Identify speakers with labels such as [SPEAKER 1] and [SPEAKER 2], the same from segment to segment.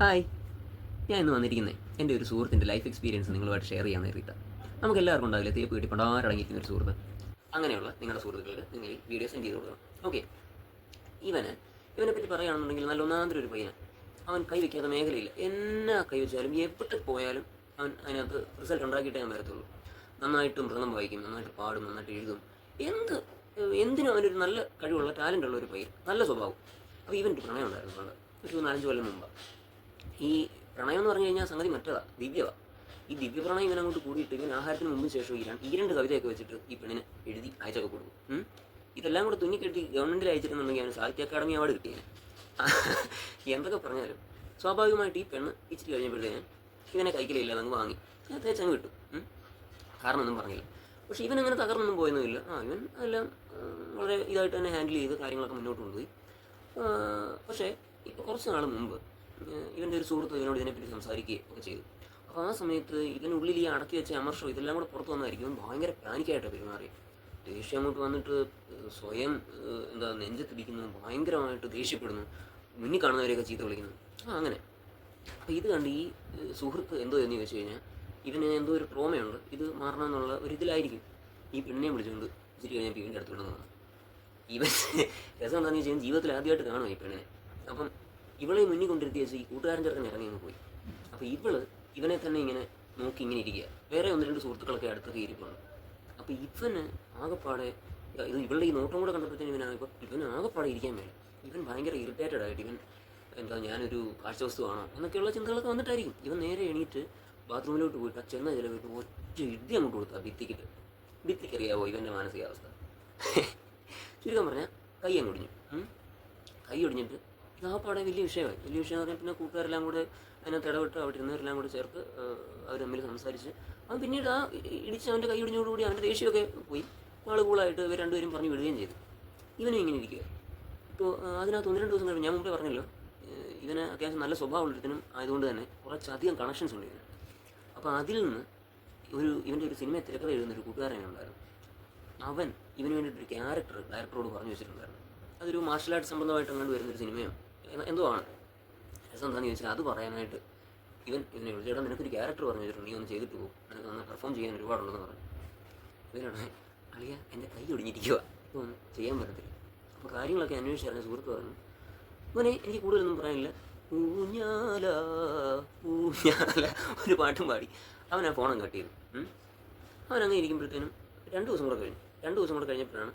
[SPEAKER 1] Hi. ഞാൻ ഇന്ന് വന്നിരിക്കുന്നത് എന്റെ ഒരു സുഹൃത്തിന്റെ ലൈഫ് എക്സ്പീരിയൻസ് നിങ്ങളുമായിട്ട് ഷെയർ ചെയ്യാൻ നേരിട്ടാണ് നമുക്ക് എല്ലാവർക്കും ഉണ്ടാവില്ല? തേപ്പ് കിട്ടി പണ്ടാരടങ്ങിയിരിക്കുന്ന ഒരു സുഹൃത്ത്? അങ്ങനെയുള്ള നിങ്ങളുടെ സുഹൃത്തുക്കൾക്ക് നിങ്ങൾ വീഡിയോ സെൻഡ് ചെയ്ത് കൊടുക്കണം. ഓക്കെ ഇവന് ഇവനെ പറ്റി പറയുകയാണെന്നുണ്ടെങ്കിൽ നല്ല ഒരു പയ്യൻ അവൻ കൈവയ്ക്കാത്ത മേഖലയില്ല. എന്നാ കൈവച്ചാലും എവിടെ പോയാലും അവൻ അതിനകത്ത് റിസൾട്ട് ഉണ്ടാക്കിയിട്ടേ ഞാൻ വരത്തുള്ളൂ. നന്നായിട്ട് മൃഗം വായിക്കും നന്നായിട്ട് പാടും നന്നായിട്ട് എഴുതും. എന്ത് എന്തിനും അവനൊരു നല്ല കഴിവുള്ള ടാലന്റ് ഉള്ള ഒരു പയ്യൻ. നല്ല സ്വഭാവം. അപ്പോൾ ഇവന്റെ പ്രണയം ഉണ്ടായിരുന്നു. ഒരു നാലഞ്ച് കൊല്ലം മുമ്പ്. ഈ പ്രണയം എന്ന് പറഞ്ഞു കഴിഞ്ഞാൽ സംഗതി മറ്റതാ ദിവ്യവാ. ഈ ദിവ്യ പ്രണയം ഇവൻ അങ്ങോട്ട് കൂടിയിട്ട് ഇവൻ ആഹാരത്തിന് മുമ്പ് ശേഷം ഈ ഈ രണ്ട് കവിതയൊക്കെ വെച്ചിട്ട് ഈ പെണ്ണിന് എഴുതി അയച്ചൊക്കെ കൊടുക്കും. ഇതെല്ലാം കൂടെ തുന്നിക്കെട്ടി ഗവൺമെന്റിൽ അയച്ചിട്ടുണ്ടെങ്കിൽ അവന് സാഹിത്യ അക്കാദമി അവാർഡ് കിട്ടിയേ എന്തൊക്കെ പറഞ്ഞാലും സ്വാഭാവികമായിട്ട് ഈ പെണ്ണ് ഇച്ചിരി കഴിഞ്ഞപ്പോഴത്തേന് ഇവനെ കൈക്കലില്ല അങ്ങ് വാങ്ങി. തേച്ചങ്ങ് കിട്ടും. കാരണമൊന്നും പറഞ്ഞില്ല. പക്ഷെ ഇവൻ അങ്ങനെ തകർന്നൊന്നും പോയൊന്നുമില്ല. ആ ഇവൻ എല്ലാം വളരെ ഇതായിട്ട് തന്നെ ഹാൻഡിൽ ചെയ്ത് കാര്യങ്ങളൊക്കെ മുന്നോട്ട് കൊണ്ടുപോയി. പക്ഷേ ഇപ്പോൾ കുറച്ച് നാൾ മുമ്പ് ഇവന്റെ ഒരു സുഹൃത്ത് ഇവനോട് ഇതിനെപ്പറ്റി സംസാരിക്കുകയും ഒക്കെ ചെയ്തു. അപ്പോൾ ആ സമയത്ത് ഇവനുള്ളിൽ ഈ അടക്കി വെച്ച അമർഷം ഇതെല്ലാം കൂടെ പുറത്ത് വന്നായിരിക്കും. ഭയങ്കര പാനിക്കായിട്ട് പെരുമാറി ദേഷ്യം അങ്ങോട്ട് വന്നിട്ട് സ്വയം എന്താ നെഞ്ചത്തിടിക്കുന്നു ഭയങ്കരമായിട്ട് ദേഷ്യപ്പെടുന്നു മുന്നിൽ കാണുന്നവരെയൊക്കെ ചീത്ത വിളിക്കുന്നു. ആ അങ്ങനെ. അപ്പോൾ ഇത് കണ്ട് ഈ സുഹൃത്ത് എന്തോ എന്ന് ചോദിച്ചു കഴിഞ്ഞാൽ ഇവന് എന്തോ ഒരു ട്രോമയുണ്ട്. ഇത് മാറണമെന്നുള്ള ഒരു ഇതിലായിരിക്കും. ഈ പെണ്ണിനെ വിളിച്ചുകൊണ്ട് ഇച്ചിരി കഴിഞ്ഞാൽ ഇവന്റെ അടുത്ത് വിടുന്നതാണ് ഇവൻ രസം എന്താണെന്ന് ചോദിച്ചാൽ ജീവിതത്തിൽ ആദ്യമായിട്ട് കാണും ഈ പെണ്ണിനെ. അപ്പം ഇവളെ മുന്നിൽ കൊണ്ടിരുത്തിയ ഈ കൂട്ടുകാരൻ ചെറുക്കൻ ഇറങ്ങി അങ്ങ് പോയി. അപ്പോൾ ഇവൾ ഇവനെ തന്നെ ഇങ്ങനെ നോക്കി ഇങ്ങനെ ഇരിക്കുക. വേറെ ഒന്ന് രണ്ട് സുഹൃത്തുക്കളൊക്കെ അടുത്തൊക്കെ കയറിപ്പോണം അപ്പോൾ ഇവന് ആകെപ്പാടെ ഇത് ഇവളുടെ ഈ നോട്ടം കൂടെ കണ്ടപ്പോഴത്തേനും ഇവനാണ് ഇപ്പോൾ ഇവന് ആകെപ്പാടെ ഇരിക്കാൻ വേണ്ടി ഇവൻ ഭയങ്കര ഇറിറ്റേറ്റഡ് ആയിട്ട് ഇവൻ എന്താ ഞാനൊരു കാഴ്ചവസ്തുവാണോ എന്നൊക്കെയുള്ള ചിന്തകളൊക്കെ വന്നിട്ടായിരിക്കും. ഇവൻ നേരെ എണീറ്റ് ബാത്റൂമിലോട്ട് പോയിട്ട് ആ ചെന്ന ചിലവിട്ട് ഒറ്റ ഇടി അങ്ങോട്ട് കൊടുത്താൽ ഭിത്തിക്കിട്ട്. ഭിത്തിക്കറിയാവോ ഇവന്റെ മാനസികാവസ്ഥ? ചുരുക്കം പറഞ്ഞാൽ കൈ അങ്ങ് ഒടിഞ്ഞു. ഉം. കൈ ഒടിഞ്ഞിട്ട് ഇതാപ്പാടെ വലിയ വിഷയമായി. വലിയ വിഷയം പറഞ്ഞാൽ പിന്നെ കൂട്ടുകാരെല്ലാം കൂടെ അതിനകത്ത് ഇടപെട്ട് അവിടെ ഇരുന്നവരെല്ലാം കൂടെ ചേർത്ത് അവർ തമ്മിൽ സംസാരിച്ച്. അവൻ പിന്നീട് ആ ഇടിച്ച് അവന്റെ കൈ ഇടിഞ്ഞോടുകൂടി അവന്റെ ദേഷ്യമൊക്കെ പോയി. ആൾ കൂളായിട്ട് ഇവർ രണ്ടുപേരും പറഞ്ഞു വിടുകയും ചെയ്തു. ഇവനും ഇങ്ങനെ ഇരിക്കുക. ഇപ്പോൾ അതിനകത്ത് ഒന്ന് രണ്ട് ദിവസം കഴിഞ്ഞ് ഞാൻ മുമ്പേ പറഞ്ഞല്ലോ ഇവന് അത്യാവശ്യം നല്ല സ്വഭാവമുള്ളതിനും ആയതുകൊണ്ട് തന്നെ കുറച്ചധികം കണക്ഷൻസ് ഉണ്ട് ഇതിന് അപ്പോൾ അതിൽ നിന്ന് ഒരു ഇവന്റെ ഒരു സിനിമ തിരക്കഥ എഴുതുന്ന ഒരു കൂട്ടുകാരൻ ഉണ്ടായിരുന്നു. അവൻ ഇവന് വേണ്ടിയിട്ടൊരു ക്യാരക്ടർ ഡയറക്ടറോട് പറഞ്ഞു വെച്ചിട്ടുണ്ടായിരുന്നു. അതൊരു മാർഷൽ ആർട്സ് സംബന്ധമായിട്ട് അങ്ങോട്ട് വരുന്നൊരു സിനിമയോ എ- എന്തോ ആണ് രസം ചോദിച്ചാൽ അത് പറയാനായിട്ട് ഇവൻ ഇവനെ ചേട്ടാ നിനക്കൊരു ക്യാരക്ടർ പറഞ്ഞു വെച്ചിട്ടുണ്ട് നീ ഒന്ന് ചെയ്തിട്ട് പോകും നിനക്ക് നന്നായി പെർഫോം ചെയ്യാൻ ഒരുപാടുണ്ടെന്ന് പറഞ്ഞു. ഇവനാണ് അളിയ എന്റെ കൈ ഒടിഞ്ഞിരിക്കുക ഇതൊന്നും ഒന്നും ചെയ്യാൻ പറ്റത്തില്ല. അപ്പോൾ കാര്യങ്ങളൊക്കെ അന്വേഷിച്ചറിഞ്ഞ സുഹൃത്ത് പറഞ്ഞു ഇവനെ എനിക്ക് കൂടുതലൊന്നും പറയാനില്ല. ഊഞ്ഞാല ഊഞ്ഞാല. ഒരു പാട്ടും പാടി. അവൻ ആ ഫോണും കട്ട് ചെയ്തു. ഉം. ഇരിക്കുമ്പോഴത്തേനും രണ്ട് ദിവസം കൂടെ കഴിഞ്ഞു. രണ്ട് ദിവസം കൂടെ കഴിഞ്ഞപ്പോഴാണ്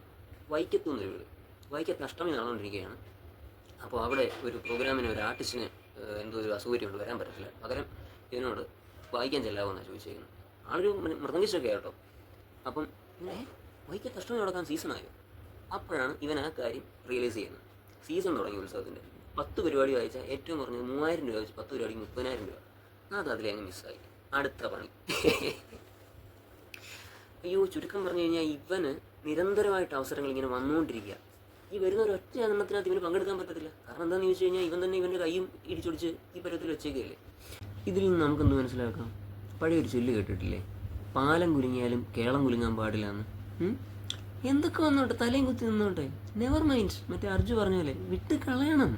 [SPEAKER 1] വൈക്കത്തു വീട്. വൈക്കത്ത് അഷ്ടമി നടന്നുകൊണ്ടിരിക്കുകയാണ്. അപ്പോൾ അവിടെ ഒരു പ്രോഗ്രാമിന് ഒരു ആർട്ടിസ്റ്റിന് എന്തോ ഒരു അസൗകര്യമുണ്ട് വരാൻ പറ്റത്തില്ല. പകരം ഇതിനോട് വായിക്കാൻ ചെല്ലാമെന്നാണ് ചോദിച്ചേക്കുന്നത് ആളൊരു മൃദംഗിച്ചൊക്കെ കേട്ടോ അപ്പം വൈക്കത്ത് അഷ്ടമി നടക്കാൻ സീസണായോ അപ്പോഴാണ് ഇവൻ ആ കാര്യം റിയലൈസ് ചെയ്യുന്നത്. സീസൺ തുടങ്ങി ഉത്സവത്തിന്റെ പത്ത് പരിപാടി വായിച്ചാൽ ഏറ്റവും കുറഞ്ഞത് മൂവായിരം രൂപ വെച്ച് പത്ത് പരിപാടി മുപ്പതിനായിരം രൂപ. അത് അതിലെ അങ്ങ് മിസ്സായി അടുത്ത പണി. അയ്യോ ചുരുക്കം പറഞ്ഞു കഴിഞ്ഞാൽ ഇവന് നിരന്തരമായിട്ട് അവസരങ്ങൾ ഇങ്ങനെ വന്നുകൊണ്ടിരിക്കുക ഈ വരുന്ന ഒരൊറ്റ ജന്മത്തിനകത്ത് ഇവന് പങ്കെടുക്കാൻ പറ്റത്തില്ല. കാരണം എന്താണെന്ന് ചോദിച്ചു കഴിഞ്ഞാൽ ഇവൻ തന്നെ ഇവന്റെ കൈയും ഇടിച്ചൊടിച്ച് ഈ പരുവത്തിൽ വെച്ചേക്കല്ലേ ഇതിൽ നിന്ന് നമുക്കെന്ത് മനസ്സിലാക്കാം? പഴയൊരു ചൊല്ല് കേട്ടിട്ടില്ലേ? പാലം കുലുങ്ങിയാലും കേളം കുലുങ്ങാൻ പാടില്ല എന്ന് എന്തൊക്കെ വന്നോട്ടെ? തലയും കുത്തി നിന്നോട്ടെ? നെവർ മൈൻഡ് മറ്റേ അർജു പറഞ്ഞ പോലെ വിട്ട് കളയണം.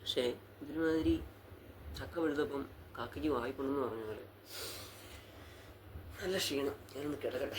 [SPEAKER 1] പക്ഷേ ഇതിനുമാതിരി ചക്ക വെഴുതപ്പം കാക്കയ്ക്ക് വായ്പുണ്ടെന്ന് പറഞ്ഞ പോലെ. നല്ല ക്ഷീണം. ഞാനൊന്ന് കിടക്കട്ടെ.